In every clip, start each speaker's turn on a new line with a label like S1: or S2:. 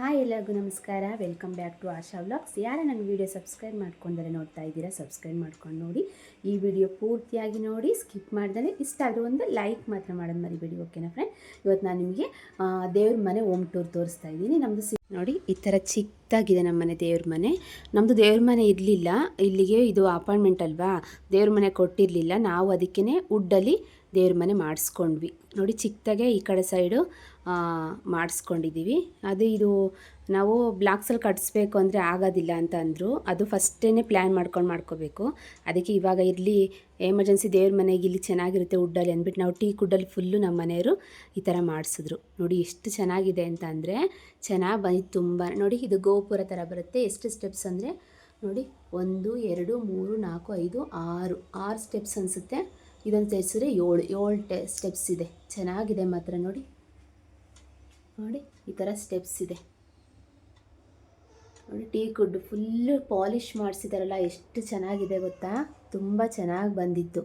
S1: Hi ಎಲ್ಲರಿಗೂ ನಮಸ್ಕಾರ. Welcome back to Asha vlogs ಯಾರು ನನ್ನ ವೀಡಿಯೋ ಸಬ್ಸ್ಕ್ರೈಬ್ ಮಾಡ್ಕೊಂಡರೆ ನೋಡ್ತಾ ಇದ್ದೀರಾ ಸಬ್ಸ್ಕ್ರೈಬ್ ಮಾಡ್ಕೊಂಡು ನೋಡಿ. ಈ ವಿಡಿಯೋ ಪೂರ್ತಿಯಾಗಿ ನೋಡಿ ಸ್ಕಿಪ್ ಮಾಡ್ದೇ ಇಷ್ಟ ಆದರೂ ಒಂದು ಲೈಕ್ ಮಾತ್ರ ಮಾಡೋದು ಮರಿಬೇಡಿ ಓಕೆನಾ ಫ್ರೆಂಡ್ ಇವತ್ತು ನಾನು ನಿಮಗೆ ದೇವ್ರ ಮನೆ ಹೋಮ್ ಟೂರ್ ತೋರಿಸ್ತಾ ಇದ್ದೀನಿ. ನಮ್ಮದು ನೋಡಿ, ಈ ಥರ ಚಿಕ್ಕದಾಗಿದೆ ನಮ್ಮ ಮನೆ, ದೇವ್ರ ಮನೆ. ನಮ್ಮದು ದೇವ್ರ ಮನೆ ಇರಲಿಲ್ಲ. ಇಲ್ಲಿಗೆ ಇದು ಅಪಾರ್ಟ್ಮೆಂಟ್ ಅಲ್ವಾ? ದೇವ್ರ ಮನೆ ಕೊಟ್ಟಿರಲಿಲ್ಲ. ನಾವು ಅದಕ್ಕೇ ವುಡ್ಡಲ್ಲಿ ದೇವ್ರ ಮನೆ ಮಾಡಿಸ್ಕೊಂಡ್ವಿ. ನೋಡಿ ಚಿಕ್ಕದಾಗೆ ಈ ಕಡೆ ಸೈಡು ಮಾಡಿಸ್ಕೊಂಡಿದ್ದೀವಿ ಅದು ಇದು ನಾವು ಬ್ಲಾಕ್ಸಲ್ಲಿ ಕಟ್ಸ್ಬೇಕು ಅಂದರೆ ಆಗೋದಿಲ್ಲ ಅಂತ ಅಂದರು. ಅದು ಫಸ್ಟೇ ಪ್ಲ್ಯಾನ್ ಮಾಡ್ಕೊಂಡು ಮಾಡ್ಕೋಬೇಕು. ಅದಕ್ಕೆ ಇವಾಗ ಇರಲಿ ಎಮರ್ಜೆನ್ಸಿ ದೇವ್ರ ಮನೆಗೆ ಇಲ್ಲಿ ಚೆನ್ನಾಗಿರುತ್ತೆ ವುಡ್ಡಲ್ಲಿ ಅಂದ್ಬಿಟ್ಟು ನಾವು ಟೀ ಕುಡ್ಡಲ್ಲಿ ಫುಲ್ಲು ನಮ್ಮ ಮನೆಯವರು ಈ ಥರ ಮಾಡಿಸಿದ್ರು. ನೋಡಿ ಎಷ್ಟು ಚೆನ್ನಾಗಿದೆ ಅಂತ ಅಂದರೆ ಚೆನ್ನಾಗಿ ಬಂದಿತ್ತು ತುಂಬ. ನೋಡಿ ಇದು ಗೋಪುರ ಥರ ಬರುತ್ತೆ. ಎಷ್ಟು ಸ್ಟೆಪ್ಸ್ ಅಂದರೆ ನೋಡಿ ಒಂದು, ಎರಡು, ಮೂರು, ನಾಲ್ಕು, ಐದು, ಆರು. ಆರು ಸ್ಟೆಪ್ಸ್ ಅನಿಸುತ್ತೆ. ಇದೊಂದು ಸೇರಿಸಿದ್ರೆ ಏಳು ಏಳು ಟೆ ಸ್ಟೆಪ್ಸ್ ಇದೆ. ಚೆನ್ನಾಗಿದೆ ಮಾತ್ರ ನೋಡಿ. ನೋಡಿ, ಈ ಥರ ಸ್ಟೆಪ್ಸ್ ಇದೆ. ನೋಡಿ, ಟೀ ಕುಡ್ ಫುಲ್ಲು ಪಾಲಿಷ್ ಮಾಡಿಸಿದಾರಲ್ಲ, ಎಷ್ಟು ಚೆನ್ನಾಗಿದೆ ಗೊತ್ತಾ? ತುಂಬ ಚೆನ್ನಾಗಿ ಬಂದಿತ್ತು.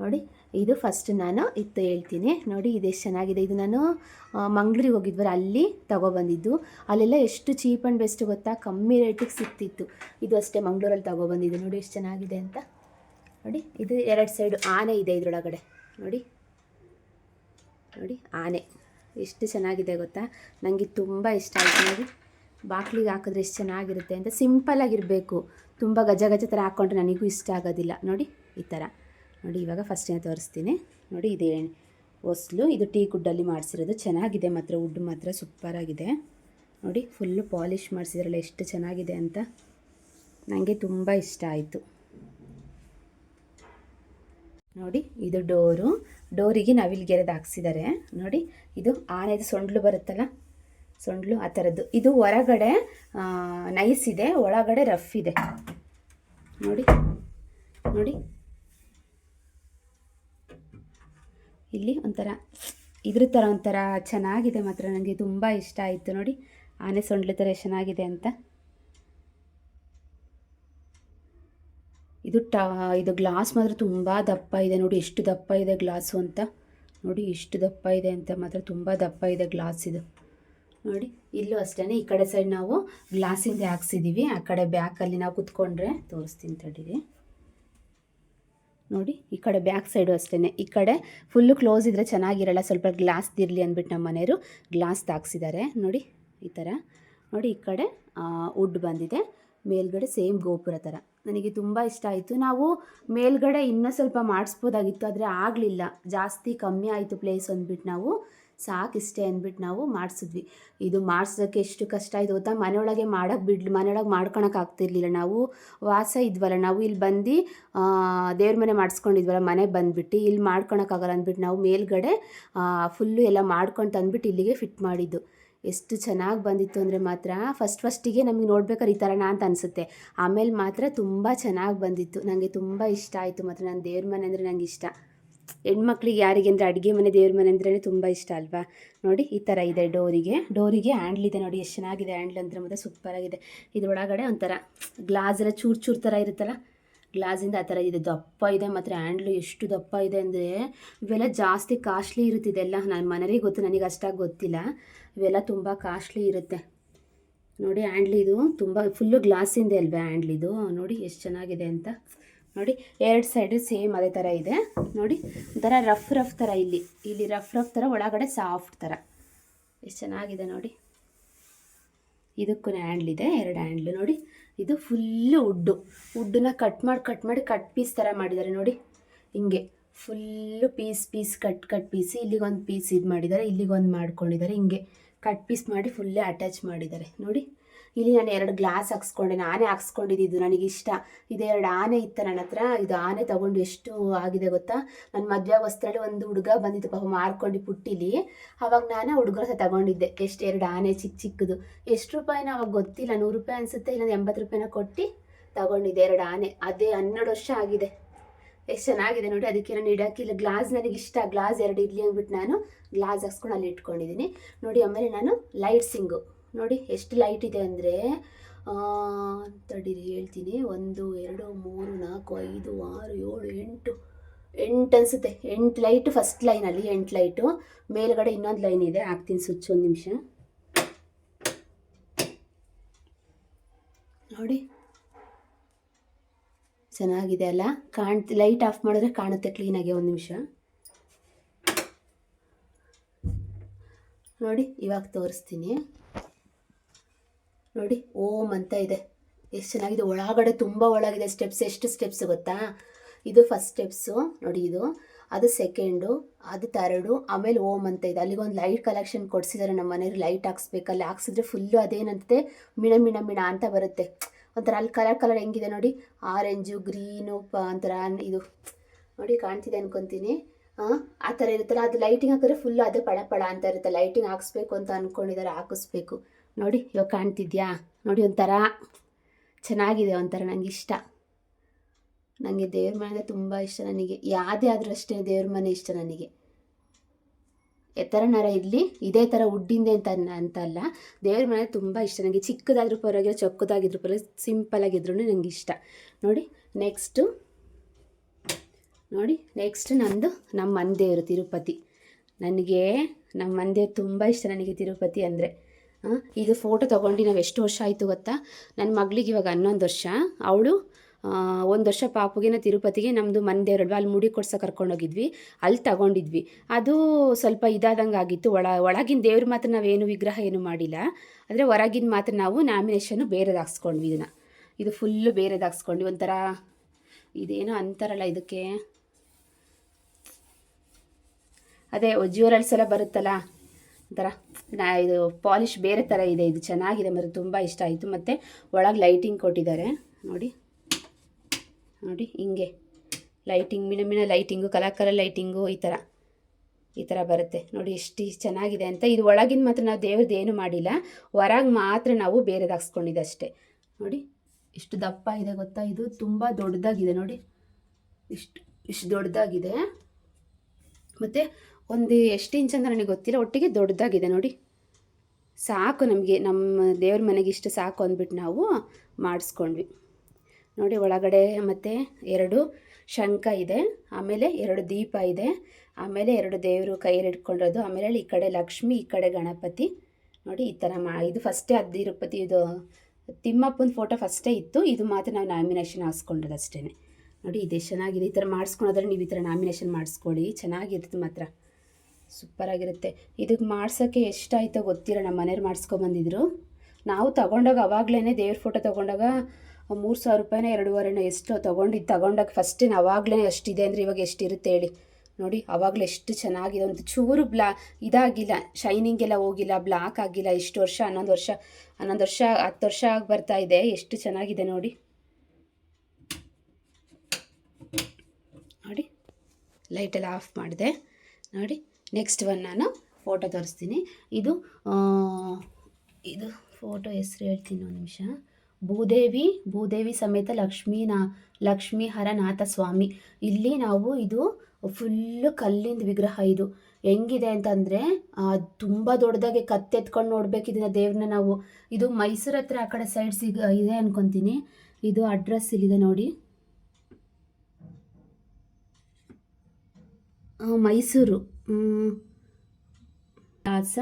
S1: ನೋಡಿ, ಇದು ಫಸ್ಟ್ ನಾನು ಇತ್ತು ಹೇಳ್ತೀನಿ. ನೋಡಿ ಇದೆಷ್ಟು ಚೆನ್ನಾಗಿದೆ. ಇದು ನಾನು ಮಂಗ್ಳೂರಿಗೆ ಹೋಗಿದ್ವಲ್ಲ, ಅಲ್ಲಿ ತಗೊಬಂದಿದ್ದು. ಅಲ್ಲೆಲ್ಲ ಎಷ್ಟು ಚೀಪ್ ಆ್ಯಂಡ್ ಬೆಸ್ಟ್ ಗೊತ್ತಾ? ಕಮ್ಮಿ ರೇಟಿಗೆ ಸಿಕ್ತಿತ್ತು. ಇದು ಅಷ್ಟೇ ಮಂಗಳೂರಲ್ಲಿ ತಗೊಬಂದಿದ್ದು. ನೋಡಿ, ಎಷ್ಟು ಚೆನ್ನಾಗಿದೆ ಅಂತ. ನೋಡಿ, ಇದು ಎರಡು ಸೈಡು ಆನೆ ಇದೆ ಇದರೊಳಗಡೆ. ನೋಡಿ ನೋಡಿ, ಆನೆ. ಎಷ್ಟು ಚೆನ್ನಾಗಿದೆ ಗೊತ್ತಾ? ನನಗೆ ತುಂಬ ಇಷ್ಟ ಆಯಿತು. ನೋಡಿ, ಬಾಕ್ಲಿಗೆ ಹಾಕಿದ್ರೆ ಎಷ್ಟು ಚೆನ್ನಾಗಿರುತ್ತೆ ಅಂತ ಸಿಂಪಲ್ಲಾಗಿರಬೇಕು ತುಂಬ ಗಜ ಗಜ ಥರ ಹಾಕ್ಕೊಂಡ್ರೆ ನನಗೂ ಇಷ್ಟ ಆಗೋದಿಲ್ಲ. ನೋಡಿ, ಈ ಥರ. ನೋಡಿ, ಇವಾಗ ಫಸ್ಟೇ ತೋರಿಸ್ತೀನಿ. ನೋಡಿ, ಇದೇ ಹೊಸ್ಲು. ಇದು ಟೀ ಗುಡ್ಡಲ್ಲಿ ಮಾಡಿಸಿರೋದು. ಚೆನ್ನಾಗಿದೆ ಮಾತ್ರ. ವುಡ್ ಮಾತ್ರ ಸೂಪರಾಗಿದೆ ನೋಡಿ ಫುಲ್ಲು ಪಾಲಿಷ್ ಮಾಡಿಸಿದ್ರಲ್ಲ ಎಷ್ಟು ಚೆನ್ನಾಗಿದೆ ಅಂತ. ನನಗೆ ತುಂಬ ಇಷ್ಟ ಆಯಿತು. ನೋಡಿ, ಇದು ಡೋರು. ಡೋರಿಗೆ ನವಿಲ್ಗೆರೆದು ಹಾಕ್ಸಿದ್ದಾರೆ ನೋಡಿ, ಇದು ಆನೆದು ಸೊಂಡ್ಲು ಬರುತ್ತಲ್ಲ? ಸೊಂಡ್ಲು, ಆ ಥರದ್ದು ಇದು ಹೊರಗಡೆ ನೈಸ್ ಇದೆ, ಒಳಗಡೆ ರಫ್ ಇದೆ. ನೋಡಿ ನೋಡಿ. ಇಲ್ಲಿ ಒಂಥರ, ಇದ್ರ ಥರ ಒಂಥರ ಚೆನ್ನಾಗಿದೆ ಮಾತ್ರ. ನನಗೆ ತುಂಬ ಇಷ್ಟ ಆಯಿತು ನೋಡಿ. ಆನೆ, ಸೊಂಡ್ಲು ಥರ ಚೆನ್ನಾಗಿದೆ ಅಂತ. ಇದು ಟ, ಇದು ಗ್ಲಾಸ್ ಮಾತ್ರ ತುಂಬ ದಪ್ಪ ಇದೆ ನೋಡಿ, ಎಷ್ಟು ದಪ್ಪ ಇದೆ ಗ್ಲಾಸು ಅಂತ. ನೋಡಿ, ಎಷ್ಟು ದಪ್ಪ ಇದೆ ಅಂತ ಮಾತ್ರ ತುಂಬ ದಪ್ಪ ಇದೆ ಗ್ಲಾಸ್ ಇದು. ನೋಡಿ, ಇಲ್ಲೂ ಅಷ್ಟೇ ಈ ಕಡೆ ಸೈಡ್ ನಾವು ಗ್ಲಾಸಿಂದ ಹಾಕ್ಸಿದ್ದೀವಿ ಆ ಕಡೆ ಬ್ಯಾಕಲ್ಲಿ ನಾವು ಕುತ್ಕೊಂಡ್ರೆ ತೋರಿಸ್ತೀನಿ ತಡೀರಿ. ನೋಡಿ, ಈ ಕಡೆ ಬ್ಯಾಕ್ ಸೈಡು ಅಷ್ಟೇ ಈ ಕಡೆ ಫುಲ್ಲು ಕ್ಲೋಸ್ ಇದ್ದರೆ ಚೆನ್ನಾಗಿರಲ್ಲ, ಸ್ವಲ್ಪ ಗ್ಲಾಸ್ದಿರಲಿ ಅಂದ್ಬಿಟ್ಟು ನಮ್ಮ ಮನೆಯವರು ಗ್ಲಾಸ್ ತಾಕ್ಸಿದ್ದಾರೆ. ನೋಡಿ, ಈ ಥರ ನೋಡಿ, ಈ ಕಡೆ ವುಡ್ ಬಂದಿದೆ. ಮೇಲ್ಗಡೆ ಸೇಮ್ ಗೋಪುರ ಥರ ನನಗೆ ತುಂಬ ಇಷ್ಟ ಆಯಿತು. ನಾವು ಮೇಲ್ಗಡೆ ಇನ್ನೂ ಸ್ವಲ್ಪ ಮಾಡಿಸ್ಬೋದಾಗಿತ್ತು, ಆದರೆ ಆಗಲಿಲ್ಲ. ಜಾಸ್ತಿ ಕಮ್ಮಿ ಆಯಿತು ಪ್ಲೇಸ್ ಅಂದ್ಬಿಟ್ಟು ನಾವು. ಸಾಕಿಷ್ಟೇ ಅಂದ್ಬಿಟ್ಟು ನಾವು ಮಾಡಿಸಿದ್ವಿ. ಇದು ಮಾಡಿಸೋಕ್ಕೆ ಎಷ್ಟು ಕಷ್ಟ ಆಯಿತು ಗೊತ್ತಾ? ಮನೆಯೊಳಗೆ ಮಾಡೋಕ್ಕೆ ಬಿಡ್ಲಿ ಮನೆಯೊಳಗೆ ಮಾಡ್ಕೊಳಕ್ಕೆ ಆಗ್ತಿರ್ಲಿಲ್ಲ. ನಾವು ವಾಸ ಇದ್ವಲ್ಲ, ನಾವು ಇಲ್ಲಿ ಬಂದು ದೇವ್ರ ಮನೆ ಮಾಡಿಸ್ಕೊಂಡಿದ್ವಲ್ಲ, ಮನೆ ಬಂದುಬಿಟ್ಟು, ಇಲ್ಲಿ ಮಾಡ್ಕೊಳಕ್ಕಾಗಲ್ಲ ಅಂದ್ಬಿಟ್ಟು ನಾವು ಮೇಲ್ಗಡೆ ಫುಲ್ಲು ಎಲ್ಲ ಮಾಡ್ಕೊಂಡು ತಂದ್ಬಿಟ್ಟು ಇಲ್ಲಿಗೆ ಫಿಟ್ ಮಾಡಿದ್ದು. ಎಷ್ಟು ಚೆನ್ನಾಗಿ ಬಂದಿತ್ತು ಅಂದರೆ ಮಾತ್ರ ಫಸ್ಟ್ ಫಸ್ಟಿಗೆ ನಮಗೆ ನೋಡ್ಬೇಕಾದ್ರೆ ಈ ಥರನ ಅಂತ ಅನಿಸುತ್ತೆ. ಆಮೇಲೆ ಮಾತ್ರ ತುಂಬ ಚೆನ್ನಾಗಿ ಬಂದಿತ್ತು. ನನಗೆ ತುಂಬ ಇಷ್ಟ ಆಯಿತು ಮಾತ್ರ. ನಾನು ದೇವ್ರ ಮನೆ ಅಂದರೆ ನಂಗೆ ಇಷ್ಟ. ಹೆಣ್ಮಕ್ಳಿಗೆ ಯಾರಿಗೆ ಅಂದರೆ ಅಡುಗೆ ಮನೆ ದೇವ್ರ ಮನೆ ಅಂದ್ರೆ ತುಂಬ ಇಷ್ಟ ಅಲ್ವಾ? ನೋಡಿ, ಈ ಥರ ಇದೆ ಡೋರಿಗೆ. ಡೋರಿಗೆ ಹ್ಯಾಂಡ್ಲ್ ಇದೆ ನೋಡಿ, ಎಷ್ಟು ಚೆನ್ನಾಗಿದೆ ಹ್ಯಾಂಡ್ಲ್ ಅಂದರೆ ಮಾತ್ರ ಸೂಪರಾಗಿದೆ ಇದರೊಳಗಡೆ ಒಂಥರ ಗ್ಲಾಸ್ ಎಲ್ಲ ಚೂರು ಚೂರು ಥರ ಇರುತ್ತಲ್ಲ? ಗ್ಲಾಸಿಂದ ಆ ಥರ ಇದೆ. ದಪ್ಪ ಇದೆ ಮತ್ತು ಹ್ಯಾಂಡ್ಲು ಎಷ್ಟು ದಪ್ಪ ಇದೆ ಅಂದರೆ, ಇವೆಲ್ಲ ಜಾಸ್ತಿ ಕಾಸ್ಟ್ಲಿ ಇರುತ್ತೆ ಇದೆಲ್ಲ ನನ್ನ ಮನೆಯವರಿಗೆ ಗೊತ್ತು, ನನಗೆ ಅಷ್ಟಾಗಿ ಗೊತ್ತಿಲ್ಲ. ಇವೆಲ್ಲ ತುಂಬ ಕಾಸ್ಟ್ಲಿ ಇರುತ್ತೆ. ನೋಡಿ ಹ್ಯಾಂಡ್ಲಿದು ತುಂಬ ಫುಲ್ಲು ಗ್ಲಾಸಿಂದೆ ಅಲ್ವೇ ಹ್ಯಾಂಡ್ಲಿದು ನೋಡಿ, ಎಷ್ಟು ಚೆನ್ನಾಗಿದೆ ಅಂತ. ನೋಡಿ, ಎರಡು ಸೈಡು ಸೇಮ್ ಅದೇ ಥರ ಇದೆ. ನೋಡಿ, ಒಂಥರ ರಫ್ ರಫ್ ಥರ ಇಲ್ಲಿ. ಇಲ್ಲಿ ರಫ್ ರಫ್ ಥರ, ಒಳಗಡೆ ಸಾಫ್ಟ್ ಥರ. ಎಷ್ಟು ಚೆನ್ನಾಗಿದೆ ನೋಡಿ. ಇದಕ್ಕೂ ಹ್ಯಾಂಡ್ಲ್ ಇದೆ, ಎರಡು ಹ್ಯಾಂಡ್ಲು ನೋಡಿ. ಇದು ಫುಲ್ಲು ಉಡ್ಡು. ಉಡ್ಡನ್ನ ಕಟ್ ಮಾಡಿ ಕಟ್ ಮಾಡಿ ಕಟ್ ಪೀಸ್ ಥರ ಮಾಡಿದ್ದಾರೆ ನೋಡಿ. ಹಿಂಗೆ full piece piece cut cut piece ಇಲ್ಲಿಗೊಂದು piece ಇದು ಮಾಡಿದ್ದಾರೆ ಇಲ್ಲಿಗೊಂದು ಮಾಡ್ಕೊಂಡಿದ್ದಾರೆ. ಹಿಂಗೆ ಕಟ್ ಪೀಸ್ ಮಾಡಿ ಫುಲ್ಲೇ ಅಟ್ಯಾಚ್ ಮಾಡಿದ್ದಾರೆ ನೋಡಿ. ಇಲ್ಲಿ ನಾನು ಎರಡು ಗ್ಲಾಸ್ ಹಾಕ್ಸ್ಕೊಂಡೆ ಆನೆ ಹಾಕ್ಸ್ಕೊಂಡಿದ್ದು ನನಗೆ ಇಷ್ಟ ಇದು ಎರಡು ಆನೆ ಇತ್ತು ನನ್ನ ಹತ್ರ. ಇದು ಆನೆ ತಗೊಂಡು ಎಷ್ಟು ಆಗಿದೆ ಗೊತ್ತಾ? ನನ್ನ ಮದುವೆ ವಸ್ತ್ರಲ್ಲಿ ಒಂದು ಹುಡುಗ ಬಂದಿತ್ತು ಪಾಪ, ಮಾರ್ಕೊಂಡು ಪುಟ್ಟಿಲಿ ಅವಾಗ ನಾನು ಹುಡುಗರ ಹತ್ರ ತಗೊಂಡಿದ್ದೆ. ಎಷ್ಟು ಎರಡು ಆನೆ ಚಿಕ್ಕ ಚಿಕ್ಕದು. ಎಷ್ಟು ರೂಪಾಯಿನ ಅವಾಗ ಗೊತ್ತಿಲ್ಲ. ನೂರು ರೂಪಾಯಿ ಅನಿಸುತ್ತೆ ಇಲ್ಲ ಎಂಬತ್ತು ರೂಪಾಯಿನ ಕೊಟ್ಟು ತಗೊಂಡಿದ್ದೆ ಎರಡು ಆನೆ. ಅದೇ ಹನ್ನೆರಡು ವರ್ಷ ಆಗಿದೆ. ಎಷ್ಟು ಚೆನ್ನಾಗಿದೆ ನೋಡಿ, ಅದಕ್ಕೆ ನಾನು ಇಡೋಕ್ಕಿಲ್ಲ. ಗ್ಲಾಸ್ ನನಗೆ ಇಷ್ಟ ಗ್ಲಾಸ್ ಎರಡು ಇರಲಿ ಅಂದ್ಬಿಟ್ಟು ನಾನು ಗ್ಲಾಸ್ ಹಾಕ್ಸ್ಕೊಂಡು ಅಲ್ಲಿ ಇಟ್ಕೊಂಡಿದ್ದೀನಿ. ನೋಡಿ ಆಮೇಲೆ ನಾನು ಲೈಟ್ಸಿಂಗು ನೋಡಿ ಎಷ್ಟು ಲೈಟ್ ಇದೆ ಅಂದರೆ ತಡೀರಿ ಹೇಳ್ತೀನಿ. ಒಂದು, ಎರಡು, ಮೂರು, ನಾಲ್ಕು, ಐದು, ಆರು, ಏಳು, ಎಂಟು ಎಂಟು ಅನಿಸುತ್ತೆ. ಎಂಟು ಲೈಟು, ಫಸ್ಟ್ ಲೈನಲ್ಲಿ ಎಂಟು ಲೈಟು. ಮೇಲ್ಗಡೆ ಇನ್ನೊಂದು ಲೈನ್ ಇದೆ. ಹಾಕ್ತೀನಿ ಸ್ವಿಚ್ ಒಂದು ನಿಮಿಷ. ನೋಡಿ. ಚೆನ್ನಾಗಿದೆ ಅಲ್ಲ? ಕಾಣ್, ಲೈಟ್ ಆಫ್ ಮಾಡಿದ್ರೆ ಕಾಣುತ್ತೆ ಕ್ಲೀನಾಗಿ ಒಂದು ನಿಮಿಷ. ನೋಡಿ, ಇವಾಗ ತೋರಿಸ್ತೀನಿ. ನೋಡಿ ಓಮ್ ಅಂತ ಇದೆ. ಎಷ್ಟು ಚೆನ್ನಾಗಿದೆ. ಒಳಗಡೆ ತುಂಬ ಒಳಗಿದೆ. ಸ್ಟೆಪ್ಸ್ ಎಷ್ಟು ಸ್ಟೆಪ್ಸ್ ಗೊತ್ತಾ? ಇದು ಫಸ್ಟ್ ಸ್ಟೆಪ್ಸು ನೋಡಿ ಇದು. ಅದು ಸೆಕೆಂಡು ಅದು ತರಡು ಆಮೇಲೆ ಓಮ್ ಅಂತ ಇದೆ. ಅಲ್ಲಿಗೆ ಒಂದು ಲೈಟ್ ಕಲೆಕ್ಷನ್ ಕೊಡಿಸಿದ್ದಾರೆ ನಮ್ಮ ಮನೆಯವ್ರು. ಲೈಟ್ ಹಾಕ್ಸ್ಬೇಕು. ಅಲ್ಲಿ ಹಾಕ್ಸಿದ್ರೆ ಫುಲ್ಲು ಅದೇನಂತೆ? ಮಿಣ ಮಿಣ ಮಿಣ ಅಂತ ಬರುತ್ತೆ. ಒಂಥರ ಅಲ್ಲಿ ಕಲರ್ ಕಲರ್ ಹೆಂಗಿದೆ ನೋಡಿ. ಆರೆಂಜು ಗ್ರೀನು ಪ, ಒಂಥರ ಇದು. ನೋಡಿ, ಕಾಣ್ತಿದೆ ಅನ್ಕೊತೀನಿ. ಆ ಥರ ಇರುತ್ತಲ್ಲ. ಅದು ಲೈಟಿಂಗ್ ಹಾಕಿದ್ರೆ ಫುಲ್ಲು ಅದೇ ಪಳ ಪಳ ಅಂತ ಇರುತ್ತೆ. ಲೈಟಿಂಗ್ ಹಾಕ್ಸ್ಬೇಕು ಅಂತ ಅಂದ್ಕೊಂಡಿದ್ದಾರೆ ಹಾಕಿಸ್ಬೇಕು. ನೋಡಿ, ಇವಾಗ ಕಾಣ್ತಿದ್ಯಾ? ನೋಡಿ ಒಂಥರ ಚೆನ್ನಾಗಿದೆ ಒಂಥರ ನನಗೆ ಇಷ್ಟ. ನನಗೆ ದೇವ್ರ ಮನೆ ಅಂದರೆ ತುಂಬ ಇಷ್ಟ ನನಗೆ. ಯಾವುದೇ ಆದರೂ ಅಷ್ಟೇ ದೇವ್ರ ಮನೆ ಇಷ್ಟ ನನಗೆ. ಎತ್ತರನಾರ ಇರಲಿ, ಇದೇ ಥರ ಉಡ್ಡಿಂದೆ ಅಂತ ಅಂತಲ್ಲ ಅಂತ ಅಲ್ಲ ದೇವ್ರ ಮನೆ ತುಂಬ ಇಷ್ಟ ನನಗೆ ಚಿಕ್ಕದಾದ್ರೂ ಪರವಾಗಿಲ್ಲ, ಚೊಕ್ಕದಾಗಿದ್ರು ಪರವಾಗಿಲ್ಲ ಸಿಂಪಲ್ ಆಗಿದ್ರು ನನಗೆ ಇಷ್ಟ. ನೋಡಿ ನೆಕ್ಸ್ಟು ನೋಡಿ ನೆಕ್ಸ್ಟ್ ನಂದು ನಮ್ಮ ಮನೆದೇವರು ತಿರುಪತಿ. ನನಗೆ ನಮ್ಮ ಮನೆದೇವ್ರು ತುಂಬ ಇಷ್ಟ ನನಗೆ ತಿರುಪತಿ ಅಂದರೆ. ಇದು ಫೋಟೋ ತೊಗೊಂಡು ನಾವು ಎಷ್ಟು ವರ್ಷ ಆಯಿತು ಗೊತ್ತಾ? ನನ್ನ ಮಗಳಿಗೆ ಇವಾಗ ಹನ್ನೊಂದು ವರ್ಷ. ಅವಳು ಒಂದು ವರ್ಷ ಪಾಪುಗಿನ ತಿರುಪತಿಗೆ ನಮ್ಮದು ಮನೆದೇವ್ರಲ್ವ ಅಲ್ಲಿ ಮುಡಿ ಕೊಡ್ಸ ಕರ್ಕೊಂಡೋಗಿದ್ವಿ ಅಲ್ಲಿ ತಗೊಂಡಿದ್ವಿ. ಅದು ಸ್ವಲ್ಪ ಇದಾದಂಗೆ ಆಗಿತ್ತು. ಒಳ, ಒಳಗಿನ ದೇವ್ರ ಮಾತ್ರ ನಾವೇನು ವಿಗ್ರಹ ಏನು ಮಾಡಿಲ್ಲ. ಆದರೆ ಹೊರಗಿನ ಮಾತ್ರ ನಾವು ನಾಮಿನೇಷನ್ನು ಬೇರೆದು ಹಾಕ್ಸ್ಕೊಂಡ್ವಿ ಇದನ್ನು. ಇದು ಫುಲ್ಲು ಬೇರೆದು ಹಾಕ್ಸ್ಕೊಂಡ್ವಿ ಒಂಥರ ಇದೇನೋ ಅಂತಾರಲ್ಲ ಇದಕ್ಕೆ? ಅದೇ ಜ್ಯೂರಲ್ಸ್ ಸಲ ಬರುತ್ತಲ್ಲ? ಒಂಥರ, ನಾ ಇದು ಪಾಲಿಶ್ ಬೇರೆ ಥರ ಇದೆ, ಇದು ಚೆನ್ನಾಗಿದೆ, ಮತ್ತು ತುಂಬ ಇಷ್ಟ ಆಯಿತು. ಮತ್ತು ಒಳಗೆ ಲೈಟಿಂಗ್ ಕೊಟ್ಟಿದ್ದಾರೆ. ನೋಡಿ ನೋಡಿ, ಹಿಂಗೆ. ಲೈಟಿಂಗ್ ಮಿಣ ಮಿಣ ಲೈಟಿಂಗು ಕಲರ್ ಕಲರ್ ಲೈಟಿಂಗು ಈ ಥರ ಈ ಥರ ಬರುತ್ತೆ. ನೋಡಿ, ಎಷ್ಟು ಚೆನ್ನಾಗಿದೆ ಅಂತ. ಇದು ಒಳಗಿನ ಮಾತ್ರ ನಾವು ದೇವ್ರದ್ದು ಏನು ಮಾಡಿಲ್ಲ. ಹೊರಗೆ ಮಾತ್ರ ನಾವು ಬೇರೆದು ಹಾಕ್ಸ್ಕೊಂಡಿದ್ದು ಅಷ್ಟೇ. ನೋಡಿ, ಇಷ್ಟು ದಪ್ಪ ಇದೆ ಗೊತ್ತಾ? ಇದು ತುಂಬ ದೊಡ್ಡದಾಗಿದೆ. ನೋಡಿ, ಇಷ್ಟು ಇಷ್ಟು ದೊಡ್ಡದಾಗಿದೆ. ಮತ್ತು ಒಂದು ಎಷ್ಟು ಇಂಚ್ ಅಂತ ನನಗೆ ಗೊತ್ತಿಲ್ಲ, ಒಟ್ಟಿಗೆ ದೊಡ್ಡದಾಗಿದೆ ನೋಡಿ. ಸಾಕು ನಮಗೆ, ನಮ್ಮ ದೇವ್ರ ಮನೆಗೆ ಇಷ್ಟು ಸಾಕು ಅಂದ್ಬಿಟ್ಟು ನಾವು ಮಾಡಿಸ್ಕೊಂಡ್ವಿ. ನೋಡಿ ಒಳಗಡೆ ಮತ್ತು ಎರಡು ಶಂಖ ಇದೆ, ಆಮೇಲೆ ಎರಡು ದೀಪ ಇದೆ, ಆಮೇಲೆ ಎರಡು ದೇವರು ಕೈಯಲ್ಲಿ ಇಟ್ಕೊಂಡಿರೋದು, ಆಮೇಲೆ ಈ ಕಡೆ ಲಕ್ಷ್ಮಿ, ಈ ಕಡೆ ಗಣಪತಿ. ನೋಡಿ ಈ ಥರ ಮಾ, ಇದು ಫಸ್ಟೇ ಅದು ತಿರುಪತಿ, ಇದು ತಿಮ್ಮಪ್ಪನ ಫೋಟೋ ಫಸ್ಟೇ ಇತ್ತು, ಇದು ಮಾತ್ರ ನಾವು ನಾಮಿನೇಷನ್ ಹಾಕ್ಸ್ಕೊಂಡದ್ದು ಅಷ್ಟೇ ನೋಡಿ ಇದೆ ಚೆನ್ನಾಗಿದೆ, ಈ ಥರ ಮಾಡಿಸ್ಕೊಳೋದ್ರೆ ನೀವು ಈ ಥರ ನಾಮಿನೇಷನ್ ಮಾಡಿಸ್ಕೊಳ್ಳಿ ಚೆನ್ನಾಗಿರ್ತದೆ ಮಾತ್ರ. ಸೂಪರಾಗಿರುತ್ತೆ. ಇದಕ್ಕೆ ಮಾಡ್ಸೋಕ್ಕೆ ಎಷ್ಟಾಯಿತೋ ಗೊತ್ತಿಲ್ಲ, ನಮ್ಮ ಮನೇಲಿ ಮಾಡಿಸ್ಕೊಂಬಂದಿದ್ರು ನಾವು ತಗೊಂಡಾಗ ಅವಾಗಲೇ ದೇವ್ರ ಫೋಟೋ ತೊಗೊಂಡಾಗ ಮೂರು ಸಾವಿರ ರೂಪಾಯಿನ ಎರಡೂವರೆನ ಎಷ್ಟು ತೊಗೊಂಡಿದ್ದು ತಗೊಂಡಾಗ ಫಸ್ಟಿನ ಅವಾಗಲೇ ಅಷ್ಟಿದೆ ಅಂದರೆ ಇವಾಗ ಎಷ್ಟಿರುತ್ತೆ ಹೇಳಿ. ನೋಡಿ, ಅವಾಗಲೇ ಎಷ್ಟು ಚೆನ್ನಾಗಿದೆ ಒಂದು ಚೂರು ಬ್ಲಾ, ಇದಾಗಿಲ್ಲ ಶೈನಿಂಗ್ ಎಲ್ಲ ಹೋಗಿಲ್ಲ ಬ್ಲಾಕ್ ಆಗಿಲ್ಲ, ಇಷ್ಟು ವರ್ಷ, ಹನ್ನೊಂದು ವರ್ಷ ಹನ್ನೊಂದು ವರ್ಷ, ಹತ್ತು ವರ್ಷ ಆಗಿ ಬರ್ತಾ ಇದೆ. ಎಷ್ಟು ಚೆನ್ನಾಗಿದೆ ನೋಡಿ. ನೋಡಿ ಲೈಟೆಲ್ಲ ಆಫ್ ಮಾಡಿದೆ. ನೋಡಿ. ನೆಕ್ಸ್ಟ್ ಒನ್ ನಾನು ಫೋಟೋ ತೋರಿಸ್ತೀನಿ. ಇದು ಇದು ಫೋಟೋ ಹೆಸ್ರು ಹೇಳ್ತೀನಿ ಒಂದು ನಿಮಿಷ. ಭೂದೇವಿ ಭೂದೇವಿ ಸಮೇತ ಲಕ್ಷ್ಮೀನಾ ಲಕ್ಷ್ಮೀ ಹರನಾಥ ಸ್ವಾಮಿ. ಇಲ್ಲಿ ನಾವು ಇದು ಫುಲ್ಲು ಕಲ್ಲಿಂದ ವಿಗ್ರಹ ಇದು. ಹೆಂಗಿದೆ ಅಂತಂದರೆ ತುಂಬ ದೊಡ್ಡದಾಗಿ ಕತ್ತೆತ್ಕೊಂಡು ನೋಡ್ಬೇಕು ಇದನ್ನ ದೇವ್ರನ್ನ ನಾವು. ಇದು ಮೈಸೂರು ಹತ್ರ ಆ ಕಡೆ ಸೈಡ್ ಸಿಗ, ಇದೆ ಅನ್ಕೊತೀನಿ. ಇದು ಅಡ್ರೆಸ್ ಇಲ್ಲಿದೆ ನೋಡಿ. ಮೈಸೂರು. ವಿಳಾಸ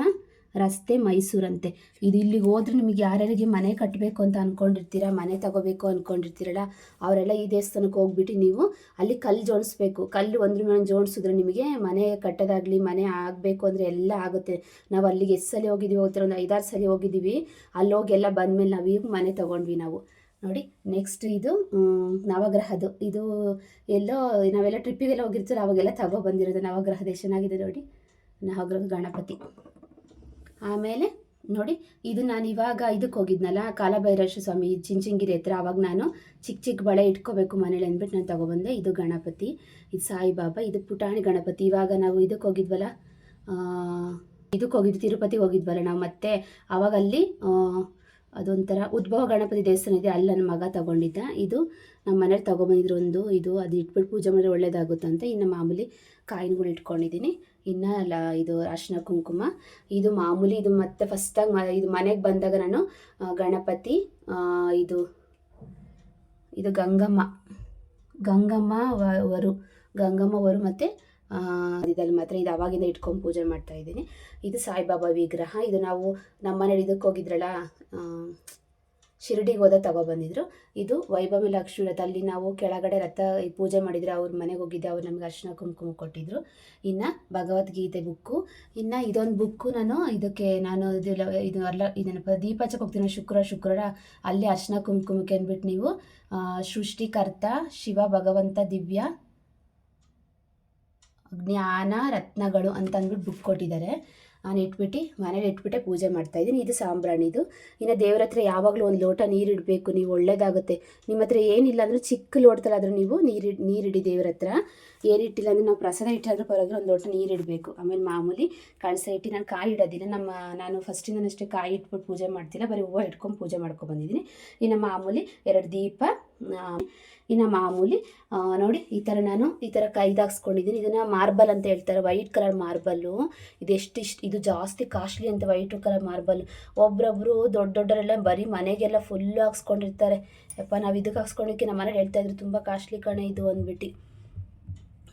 S1: ರಸ್ತೆ ಮೈಸೂರಂತೆ. ಇದು ಇಲ್ಲಿಗೆ ಹೋದ್ರೆ ನಿಮಗೆ ಯಾರ್ಯಾರಿಗೆ ಮನೆ ಕಟ್ಟಬೇಕು ಅಂತ ಅಂದ್ಕೊಂಡಿರ್ತೀರಾ ಮನೆ ತಗೋಬೇಕು ಅಂದ್ಕೊಂಡಿರ್ತೀರಲ್ಲ ಅವರೆಲ್ಲ ಈ ದೇವಸ್ಥಾನಕ್ಕೆ ಹೋಗ್ಬಿಟ್ಟು ನೀವು ಅಲ್ಲಿ ಕಲ್ಲು ಜೋಡಿಸ್ಬೇಕು. ಕಲ್ಲು ಒಂದ್ರ ಮೇಲೆ ಜೋಡಿಸಿದ್ರೆ ನಿಮಗೆ ಮನೆ ಕಟ್ಟೋದಾಗಲಿ, ಮನೆ ಆಗಬೇಕು ಅಂದರೆ ಎಲ್ಲ ಆಗುತ್ತೆ. ನಾವು ಅಲ್ಲಿಗೆ ಎಷ್ಟು ಸಲ ಹೋಗಿದ್ದೀವಿ ಹೋಗ್ತಾರೆ ಒಂದು ಐದಾರು ಸಲ ಹೋಗಿದ್ದೀವಿ. ಅಲ್ಲಿ ಹೋಗಿ ಎಲ್ಲ ಬಂದಮೇಲೆ ನಾವು ಈಗ ಮನೆ ತೊಗೊಂಡ್ವಿ ನಾವು. ನೋಡಿ ನೆಕ್ಸ್ಟ್ ಇದು ನವಗ್ರಹದ್ದು. ಇದು ಎಲ್ಲೋ, ನಾವೆಲ್ಲ ಟ್ರಿಪ್ಪಿಗೆಲ್ಲ ಹೋಗಿರ್ತೀರ ಅವಾಗೆಲ್ಲ ತಗೋ ಬಂದಿರೋದು ನವಗ್ರಹದ ಎಷ್ಟು ಚೆನ್ನಾಗಿದೆ ನೋಡಿ. ನವಗ್ರಹ ಗಣಪತಿ. ಆಮೇಲೆ ನೋಡಿ, ಇದು ನಾನು ಇವಾಗ ಇದಕ್ಕೆ ಹೋಗಿದ್ನಲ್ಲ ಕಾಲಭೈರೇಶ್ವರ ಸ್ವಾಮಿ ಚಿಂಚಿಂಗಿರಿ ಹತ್ರ. ಅವಾಗ ನಾನು ಚಿಕ್ಕ ಚಿಕ್ಕ ಬಳೆ ಇಟ್ಕೋಬೇಕು ಮನೇಲಿ ಅಂದ್ಬಿಟ್ಟು ನಾನು ತಗೊಬಂದೆ. ಇದು ಗಣಪತಿ, ಇದು ಸಾಯಿಬಾಬಾ, ಇದು ಪುಟಾಣಿ ಗಣಪತಿ. ಇವಾಗ ನಾವು ಇದಕ್ಕೆ ಹೋಗಿದ್ವಲ್ಲ ಇದಕ್ಕೆ ಹೋಗಿದ್ವಿ ತಿರುಪತಿಗೆ ಹೋಗಿದ್ವಲ್ಲ ನಾವು. ಮತ್ತೆ ಅವಾಗ ಅಲ್ಲಿ ಅದೊಂಥರ ಉದ್ಭವ ಗಣಪತಿ ದೇವಸ್ಥಾನ ಇದೆ ಅಲ್ಲಿ ನನ್ನ ಮಗ ತಗೊಂಡಿದ್ದ. ಇದು ನಮ್ಮ ಮನೇಲಿ ತೊಗೊಂಬಂದಿದ್ರು ಒಂದು ಇದು. ಅದು ಇಟ್ಬಿಟ್ಟು ಪೂಜೆ ಮಾಡಿದ್ರೆ ಒಳ್ಳೇದಾಗುತ್ತಂತ ಇನ್ನು ಮಾಮೂಲಿ ಕಾಯಿನ್ಗಳು ಇಟ್ಕೊಂಡಿದ್ದೀನಿ. ಇನ್ನು ಲ, ಇದು ಅರ್ಶಿನ ಕುಂಕುಮ. ಇದು ಮಾಮೂಲಿ ಇದು ಮತ್ತೆ ಫಸ್ಟಾಗಿ ಮ, ಇದು ಮನೆಗೆ ಬಂದಾಗ ನಾನು ಗಣಪತಿ ಇದು ಇದು ಗಂಗಮ್ಮ. ಗಂಗಮ್ಮ ವರು ಗಂಗಮ್ಮ ವರು ಮತ್ತು ಇದಲ್ಲಿ ಮಾತ್ರ ಇದು ಅವಾಗಿಂದ ಇಟ್ಕೊಂಡು ಪೂಜೆ ಮಾಡ್ತಾ ಇದ್ದೀನಿ. ಇದು ಸಾಯಿಬಾಬಾ ವಿಗ್ರಹ. ಇದು ನಾವು ನಮ್ಮ ಮನೇಲಿ ಇದಕ್ಕೆ ಹೋಗಿದ್ರಲ್ಲ ಶಿರಡಿಗೆ ಹೋದ ತಗೊಬಂದಿದ್ರು ಇದು ವೈಭವ ಲಕ್ಷ್ಮಿ ರಥ ಅಲ್ಲಿ ನಾವು ಕೆಳಗಡೆ ರಥ ಪೂಜೆ ಮಾಡಿದ್ರೆ ಅವ್ರ ಮನೆಗೆ ಹೋಗಿದ್ದೆ, ಅವ್ರು ನಮಗೆ ಅರ್ಶನ ಕುಂಕುಮ ಕೊಟ್ಟಿದ್ರು. ಇನ್ನು ಭಗವದ್ಗೀತೆ ಬುಕ್ಕು. ಇನ್ನು ಇದೊಂದು ಬುಕ್ಕು ನಾನು ಇದಕ್ಕೆ ನಾನು ಇದು ಇದು ಅಲ್ಲ ಇದನ್ನು ದೀಪಾಚಕ್ಕೆ ಹೋಗ್ತೀನಿ. ಶುಕ್ರವಾರ ಶುಕ್ರವಾರ ಅಲ್ಲಿ ಅರ್ಶನ ಕುಂಕುಮಕ್ಕೆ ಅಂದ್ಬಿಟ್ಟು ನೀವು ಸೃಷ್ಟಿಕರ್ತ ಶಿವ ಭಗವಂತ ದಿವ್ಯ ಜ್ಞಾನ, ರತ್ನಗಳು ಅಂತ ಅಂದ್ಬಿಟ್ಟು ಬುಕ್ ಕೊಟ್ಟಿದ್ದಾರೆ. ನಾನು ಇಟ್ಬಿಟ್ಟು, ಮನೇಲಿ ಇಟ್ಬಿಟ್ಟೆ ಪೂಜೆ ಮಾಡ್ತಾ ಇದ್ದೀನಿ. ಇದು ಸಾಂಬ್ರಾಣಿದು ಇನ್ನು ದೇವ್ರ ಹತ್ರ ಯಾವಾಗಲೂ ಒಂದು ಲೋಟ ನೀರು ಇಡಬೇಕು. ನೀವು ಒಳ್ಳೇದಾಗುತ್ತೆ. ನಿಮ್ಮ ಹತ್ರ ಏನಿಲ್ಲ ಅಂದರೆ ಚಿಕ್ಕ ಲೋಟದಲ್ಲಾದರೂ ನೀವು ನೀರು ನೀರಿಡಿ ದೇವ್ರ ಹತ್ರ. ಏನಿಟ್ಟಿಲ್ಲ ಅಂದರೆ ನಾವು ಪ್ರಸಾದ ಇಟ್ಟಾದ್ರೂ ಪರವಾಗಿಲ್ಲ, ಒಂದು ಲೋಟ ನೀರು ಇಡಬೇಕು. ಆಮೇಲೆ ಮಾಮೂಲಿ ಕಳಸ ಇಟ್ಟು ನಾನು ಕಾಯಿ ಇಡೋದಿಲ್ಲ. ನಮ್ಮ, ನಾನು ಫಸ್ಟಿಂದನಷ್ಟೇ ಕಾಯಿ ಇಟ್ಬಿಟ್ಟು ಪೂಜೆ ಮಾಡ್ತಿಲ್ಲ. ಬರೀ ಹೂವು ಇಟ್ಕೊಂಡು ಪೂಜೆ ಮಾಡ್ಕೊಂಡು ಬಂದಿದ್ದೀನಿ. ಇನ್ನು ಮಾಮೂಲಿ ಎರಡು ದೀಪ ಇನ್ನು ಮಾಮೂಲಿ ನೋಡಿ, ಈ ಥರ ನಾನು ಈ ಥರ ಕೈದಾಕ್ಸ್ಕೊಂಡಿದ್ದೀನಿ ಇದನ್ನು ಮಾರ್ಬಲ್ ಅಂತ ಹೇಳ್ತಾರೆ, ವೈಟ್ ಕಲರ್ ಮಾರ್ಬಲ್ಲು. ಇದೆಷ್ಟು ಇಷ್ಟು ಇದು ಜಾಸ್ತಿ ಕಾಸ್ಟ್ಲಿ ಅಂತ ವೈಟ್ ಕಲರ್ ಮಾರ್ಬಲ್ ಒಬ್ರೊಬ್ರು ದೊಡ್ಡ ದೊಡ್ಡರೆಲ್ಲ ಬರೀ ಮನೆಗೆಲ್ಲ ಫುಲ್ಲು ಹಾಕ್ಸ್ಕೊಂಡಿರ್ತಾರೆ. ಯಪ್ಪ, ನಾವು ಇದಕ್ಕೆ ಹಾಕ್ಸ್ಕೊಂಡಿಕ್ಕೆ ನಮ್ಮ ಮನೇಲಿ ಹೇಳ್ತಾ ಇದ್ರು, ತುಂಬ ಕಾಸ್ಟ್ಲಿ ಕಣೆ ಇದು ಅಂದ್ಬಿಟ್ಟು.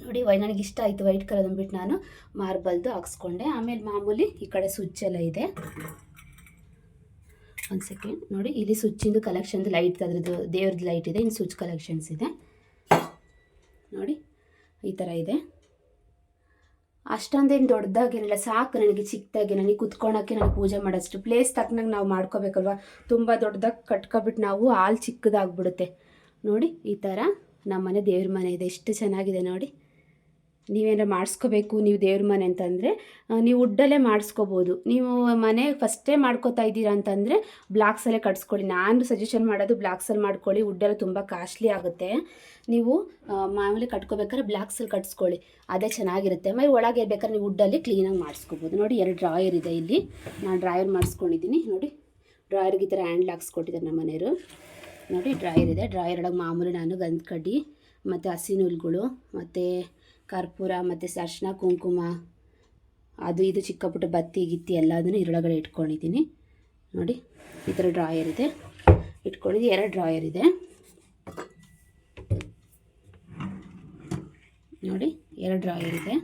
S1: ನೋಡಿ, ವೈ, ನನಗೆ ಇಷ್ಟ ಆಯಿತು ವೈಟ್ ಕಲರ್ ಅಂದ್ಬಿಟ್ಟು ನಾನು ಮಾರ್ಬಲ್ದು ಹಾಕ್ಸ್ಕೊಂಡೆ. ಆಮೇಲೆ ಮಾಮೂಲಿ ಈ ಕಡೆ ಸ್ವಿಚ್ ಎಲ್ಲ ಇದೆ. ಒಂದು ಸೆಕೆಂಡ್ ನೋಡಿ, ಇಲ್ಲಿ ಸ್ವಿಚ್ಚಿಂದು ಕಲೆಕ್ಷನ್ದು ಲೈಟ್ ಅದ್ರದ್ದು ದೇವ್ರದ್ದು ಲೈಟ್ ಇದೆ, ಇನ್ನು ಸ್ವಿಚ್ ಕಲೆಕ್ಷನ್ಸ್ ಇದೆ. ನೋಡಿ, ಈ ಥರ ಇದೆ. ಅಷ್ಟೊಂದೇನು ದೊಡ್ಡದಾಗೇನಿಲ್ಲ, ಸಾಕು ನನಗೆ, ಚಿಕ್ಕದಾಗಿ ನನಗೆ, ಕುತ್ಕೊಳಕ್ಕೆ ನಾನು ಪೂಜೆ ಮಾಡೋಷ್ಟು. ಪ್ಲೇಸ್ ತಕ್ಕನಾಗ ನಾವು ಮಾಡ್ಕೋಬೇಕಲ್ವ? ತುಂಬ ದೊಡ್ಡದಾಗಿ ಕಟ್ಕೊಬಿಟ್ಟು ನಾವು, ಹಾಲು ಚಿಕ್ಕದಾಗ್ಬಿಡುತ್ತೆ. ನೋಡಿ, ಈ ಥರ ನಮ್ಮನೆ ದೇವ್ರ ಮನೆ ಇದೆ, ಎಷ್ಟು ಚೆನ್ನಾಗಿದೆ ನೋಡಿ. ನೀವೇನಾರು ಮಾಡಿಸ್ಕೋಬೇಕು, ನೀವು ದೇವ್ರ ಮನೆ ಅಂತಂದರೆ ನೀವು ವುಡ್ಡಲ್ಲೇ ಮಾಡಿಸ್ಕೋಬೋದು. ನೀವು ಮನೆ ಫಸ್ಟೇ ಮಾಡ್ಕೋತಾ ಇದ್ದೀರಾ ಅಂತಂದರೆ ಬ್ಲಾಕ್ಸಲ್ಲೇ ಕಟ್ಸ್ಕೊಳ್ಳಿ. ನಾನು ಸಜೆಷನ್ ಮಾಡೋದು ಬ್ಲಾಕ್ಸಲ್ಲಿ ಮಾಡ್ಕೊಳ್ಳಿ ವುಡ್ಡೆಲ್ಲ ತುಂಬ ಕಾಸ್ಟ್ಲಿ ಆಗುತ್ತೆ. ನೀವು ಮಾಮೂಲಿ ಕಟ್ಕೋಬೇಕಾದ್ರೆ ಬ್ಲಾಕ್ಸಲ್ಲಿ ಕಟ್ಸ್ಕೊಳ್ಳಿ. ಅದೇ ಚೆನ್ನಾಗಿರುತ್ತೆ. ಮೈ ಒಳಗೆ ಬೇಕಾದ್ರೆ ನೀವು ವುಡ್ಡಲ್ಲಿ ಕ್ಲೀನಾಗಿ ಮಾಡಿಸ್ಕೋಬೋದು. ನೋಡಿ ಎರಡು ಡ್ರಾಯರ್ ಇದೆ ಇಲ್ಲಿ. ನಾನು ಡ್ರಾಯರ್ ಮಾಡಿಸ್ಕೊಂಡಿದ್ದೀನಿ. ನೋಡಿ ಡ್ರಾಯರ್ಗೆ ಈ ಥರ ಹ್ಯಾಂಡ್ಲ್ ಹಾಕ್ಸ್ಕೊಟ್ಟಿದ್ದಾರೆ ನಮ್ಮ ಮನೆಯವರು. ನೋಡಿ ಡ್ರಾಯರ್ ಇದೆ. ಡ್ರಾಯರ್ ಒಳಗೆ ಮಾಮೂಲಿ ನಾನು ಗಂಧ ಕಡ್ಡಿ ಮತ್ತು ಹಸಿ ನೂಲುಗಳು, ಮತ್ತು ಕರ್ಪೂರ, ಮತ್ತು ಅರ್ಶಿನ ಕುಂಕುಮ, ಅದು ಇದು ಚಿಕ್ಕ ಪುಟ್ಟ ಬತ್ತಿ, ಗಿತ್ತಿ ಎಲ್ಲದನ್ನು ಇರೊಳಗಡೆ ಇಟ್ಕೊಂಡಿದ್ದೀನಿ. ನೋಡಿ, ಈ ಥರ ಡ್ರಾಯರ್ ಇದೆ. ಇಟ್ಕೊಂಡಿದ್ದು ಎರಡು ಡ್ರಾಯರ್ ಇದೆ. ನೋಡಿ, ಎರಡು ಡ್ರಾಯರ್ ಇದೆ.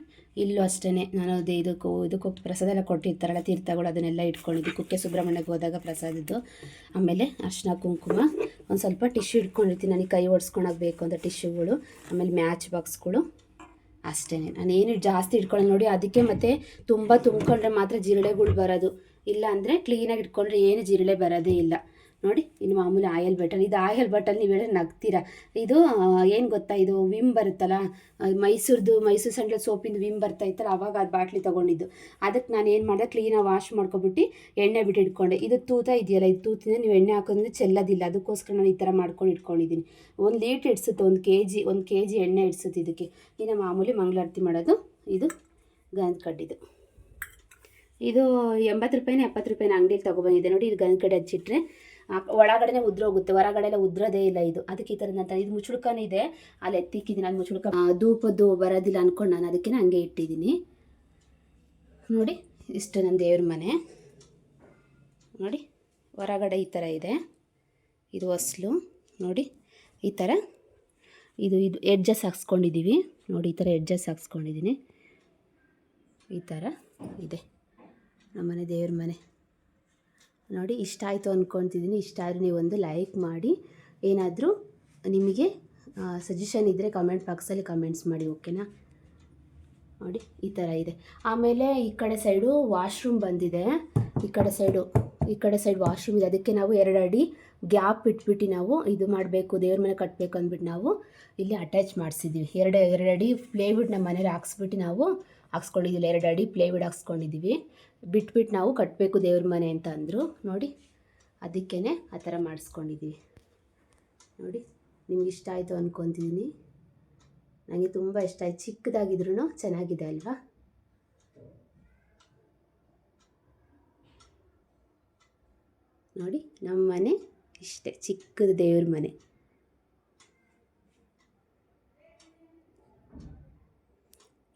S1: ಇಲ್ಲೂ ಅಷ್ಟೇ ನಾನು ಅದೇ ಇದಕ್ಕೂ ಇದಕ್ಕೂ ಪ್ರಸಾದ ಎಲ್ಲ ಕೊಟ್ಟಿರ್ತಾರಲ್ಲ, ತೀರ್ಥಗಳು ಅದನ್ನೆಲ್ಲ ಇಟ್ಕೊಂಡಿದ್ದು, ಕುಕ್ಕೆ ಸುಬ್ರಹ್ಮಣ್ಯಕ್ಕೆ ಹೋದಾಗ ಪ್ರಸಾದದ್ದು. ಆಮೇಲೆ ಅರ್ಶಿನ ಕುಂಕುಮ. ಒಂದು ಸ್ವಲ್ಪ ಟಿಶ್ಯೂ ಇಟ್ಕೊಂಡಿರ್ತೀನಿ. ನನಗೆ ಕೈ ಒಡ್ಸ್ಕೊಳಕ್ಕೆ ಬೇಕು ಅಂತ ಟಿಶ್ಯೂಗಳು ಆಮೇಲೆ ಮ್ಯಾಚ್ ಬಾಕ್ಸ್ಗಳು ಅಷ್ಟೇ. ನಾನು ಏನು ಜಾಸ್ತಿ ಇಟ್ಕೊಳ್ಳೋಣ ನೋಡಿ, ಅದಕ್ಕೆ ಮತ್ತೆ ತುಂಬ ತುಂಬಿಕೊಂಡ್ರೆ ಮಾತ್ರ ಜಿರಳೆಗಳು ಬರೋದು. ಇಲ್ಲ ಅಂದರೆ ಕ್ಲೀನಾಗಿ ಇಟ್ಕೊಂಡ್ರೆ ಏನು ಜಿರಳೆ ಬರೋದೇ ಇಲ್ಲ. ನೋಡಿ, ಇನ್ನು ಮಾಮೂಲಿ ಆಯಲ್ ಬಟನ್ ಇದು ಆಯಲ್ ಬಟನ್ ನೀವು ಹೇಳಿದ್ರೆ ನಗ್ತೀರ? ಇದು ಏನು ಗೊತ್ತಾ? ಇದು ವಿಮ್ ಬರುತ್ತಲ್ಲ? ಮೈಸೂರ್ದು, ಮೈಸೂರು ಸ್ಯಾಂಡಲ್ ಸೋಪಿಂದು ವಿಮ್ ಬರ್ತಾ ಇತ್ತಲ್ಲ, ಅವಾಗ ಅದು ಬಾಟ್ಲಿ ತೊಗೊಂಡಿದ್ದು. ಅದಕ್ಕೆ ನಾನು ಏನು ಮಾಡಿದೆ ಕ್ಲೀನಾಗಿ ವಾಶ್ ಮಾಡ್ಕೊಬಿಟ್ಟು ಎಣ್ಣೆ ಬಿಟ್ಟು ಇಟ್ಕೊಂಡೆ. ಇದು ತೂತ ಇದೆಯಲ್ಲ, ಇದು ತೂತಿಂದ ನೀವು ಎಣ್ಣೆ ಹಾಕೋದ್ರೆ ಚೆಲ್ಲೋದಿಲ್ಲ. ಅದಕ್ಕೋಸ್ಕರ ನಾನು ಈ ಥರ ಮಾಡ್ಕೊಂಡು ಇಟ್ಕೊಂಡಿದ್ದೀನಿ. ಒಂದು ಲೀಟ್ರ್ ಇಡ್ಸುತ್ತೆ, ಒಂದು ಕೆ ಜಿ ಒಂದು ಕೆ ಜಿ ಎಣ್ಣೆ ಇಡ್ಸುತ್ತೆ ಇದಕ್ಕೆ. ಇನ್ನು ಮಾಮೂಲಿ ಮಂಗಳಾರತಿ ಮಾಡೋದು, ಇದು ಗಂಧ ಕಡ್ಡಿದು. ಇದು ಎಂಬತ್ತು ರೂಪಾಯಿನ ಎಪ್ಪತ್ತು ರೂಪಾಯಿನ ಅಂಗಡಿಯಲ್ಲಿ ತೊಗೊಬಂದಿದೆ ನೋಡಿ, ಇದು ಗಂಧ ಕಡ್ಡಿ ಹಚ್ಚಿಟ್ರೆ ಒಳಗಡೆನೆ ಉದ್ರೋಗುತ್ತೆ ಹೊರಗಡೆ ಎಲ್ಲ ಉದ್ರೋದೇ ಇಲ್ಲ ಇದು. ಅದಕ್ಕೆ ಈ ನಂತರ ಇದು ಮುಚ್ಚುಳ್ಕನೇ ಇದೆ. ಅಲ್ಲಿ ಎತ್ತಿಕ್ಕಿದ್ದೀನಿ ನಾನು ಮುಚ್ಚುಳ್ಕ ಧೂಪದ್ದು ಬರೋದಿಲ್ಲ ಅಂದ್ಕೊಂಡು ನಾನು ಅದಕ್ಕೆ ಹಂಗೆ ಇಟ್ಟಿದ್ದೀನಿ. ನೋಡಿ, ಇಷ್ಟು ನನ್ನ ದೇವ್ರ ಮನೆ. ನೋಡಿ, ಹೊರಗಡೆ ಈ ಥರ ಇದೆ. ಇದು ಹೊಸ್ಲು. ನೋಡಿ, ಈ ಥರ. ಇದು ಇದು ಎಡ್ಜಸ್ ಹಾಕ್ಸ್ಕೊಂಡಿದ್ದೀವಿ. ನೋಡಿ, ಈ ಥರ ಎಡ್ಜಸ್ ಹಾಕ್ಸ್ಕೊಂಡಿದ್ದೀನಿ. ಈ ಥರ ಇದೆ. ನಮ್ಮನೆ ದೇವ್ರ ಮನೆ. ನೋಡಿ, ಇಷ್ಟ ಆಯಿತು ಅಂದ್ಕೊತಿದ್ದೀನಿ ಇಷ್ಟ ಆದರೆ ನೀವು ಒಂದು ಲೈಕ್ ಮಾಡಿ. ಏನಾದರೂ ನಿಮಗೆ ಸಜೆಷನ್ ಇದ್ದರೆ ಕಮೆಂಟ್ ಬಾಕ್ಸಲ್ಲಿ ಕಮೆಂಟ್ಸ್ ಮಾಡಿ ಓಕೆನಾ ನೋಡಿ, ಈ ಥರ ಇದೆ. ಆಮೇಲೆ ಈ ಕಡೆ ಸೈಡು ವಾಶ್ರೂಮ್ ಬಂದಿದೆ. ಈ ಕಡೆ ಸೈಡು ಈ ಕಡೆ ಸೈಡ್ ವಾಶ್ರೂಮ್ ಇದೆ. ಅದಕ್ಕೆ ನಾವು ಎರಡು ಅಡಿ ಗ್ಯಾಪ್ ಇಟ್ಬಿಟ್ಟು ನಾವು ಇದು ಮಾಡಬೇಕು, ದೇವ್ರ ಮನೆ ಕಟ್ಟಬೇಕು ಅಂದ್ಬಿಟ್ಟು ನಾವು ಇಲ್ಲಿ ಅಟ್ಯಾಚ್ ಮಾಡಿಸಿದ್ದೀವಿ. ಎರಡು ಎರಡು ಅಡಿ ಪ್ಲೇವುಡ್ ನಮ್ಮ ಮನೇಲಿ ಹಾಕ್ಸ್ಬಿಟ್ಟು ನಾವು ಹಾಕ್ಸ್ಕೊಂಡಿದ್ದಿಲ್ಲ, ಎರಡು ಅಡಿ ಪ್ಲೇವಿಡ್ ಹಾಕ್ಸ್ಕೊಂಡಿದ್ದೀವಿ. ಬಿಟ್ಬಿಟ್ಟು ನಾವು ಕಟ್ಟಬೇಕು ದೇವ್ರ ಮನೆ ಅಂತ ಅಂದರು. ನೋಡಿ ಅದಕ್ಕೇ ಆ ಥರ ಮಾಡಿಸ್ಕೊಂಡಿದ್ದೀವಿ. ನೋಡಿ, ನಿಮ್ಗೆ ಇಷ್ಟ ಆಯಿತು ಅಂದ್ಕೊತೀನಿ ನನಗೆ ತುಂಬ ಇಷ್ಟ ಆಯ್ತು. ಚಿಕ್ಕದಾಗಿದ್ರೂ ಚೆನ್ನಾಗಿದೆ ಅಲ್ವಾ? ನೋಡಿ ನಮ್ಮ ಮನೆ ಇಷ್ಟೇ, ಚಿಕ್ಕದು ದೇವ್ರ ಮನೆ.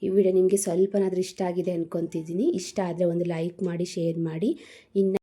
S1: ಈ ವಿಡಿಯೋ ನಿಮಗೆ ಸ್ವಲ್ಪನಾದರೂ ಇಷ್ಟ ಆಗಿದೆ ಅಂದ್ಕೊತಿದ್ದೀನಿ ಇಷ್ಟ ಆದರೆ ಒಂದು ಲೈಕ್ ಮಾಡಿ ಶೇರ್ ಮಾಡಿ. ಇನ್ನು